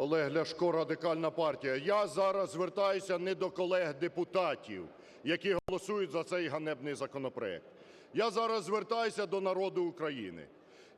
Олег Ляшко, Радикальна партія. Я зараз звертаюся не до колег-депутатів, які голосують за цей ганебний законопроект. Я зараз звертаюся до народу України.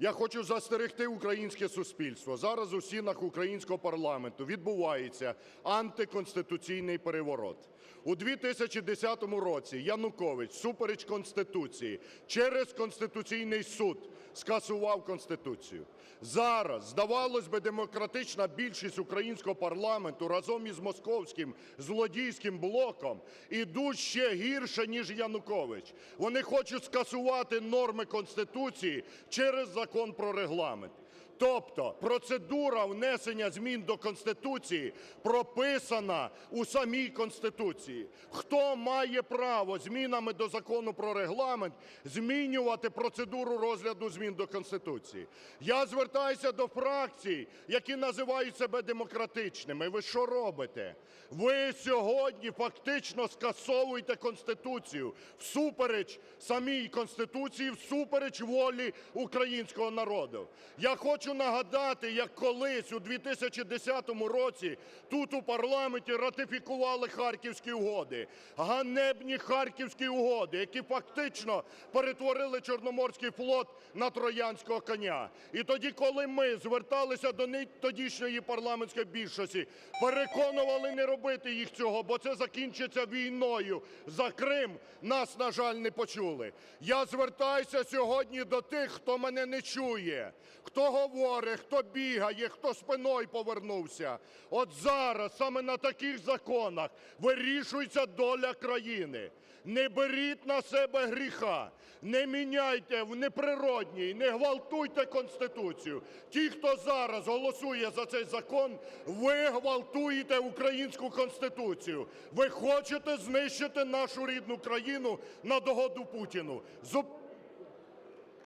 Я хочу застерегти українське суспільство. Зараз у стінах українського парламенту відбувається антиконституційний переворот. У 2010 році Янукович всупереч Конституції через Конституційний суд скасував Конституцію. Зараз, здавалось би, демократична більшість українського парламенту разом із московським злодійським блоком ідуть ще гірше, ніж Янукович. Вони хочуть скасувати норми Конституції через Закон про Регламент. Тобто процедура внесення змін до Конституції прописана у самій Конституції. Хто має право змінами до Закону про Регламент змінювати процедуру розгляду змін до Конституції? Я звертаюся до фракцій, які називають себе демократичними. Ви що робите? Ви сьогодні фактично скасовуєте Конституцію всупереч самій Конституції, всупереч волі українського народу. Я хочу нагадати, як колись у 2010 році тут у парламенті ратифікували Харківські угоди. Ганебні Харківські угоди, які фактично перетворили Чорноморський флот на троянського коня. І тоді, коли ми зверталися до тодішньої парламентської більшості, переконували не робити їх цього, бо це закінчиться війною за Крим, нас, на жаль, не почули. Я звертаюся сьогодні до тих, хто мене не чує, хто говорить, хто бігає, хто спиною повернувся. От зараз саме на таких законах вирішується доля країни. Не беріть на себе гріха, не міняйте в неприродній, не гвалтуйте Конституцію. Ті, хто зараз голосує за цей закон, ви гвалтуєте українську Конституцію. Ви хочете знищити нашу рідну країну на догоду Путіну.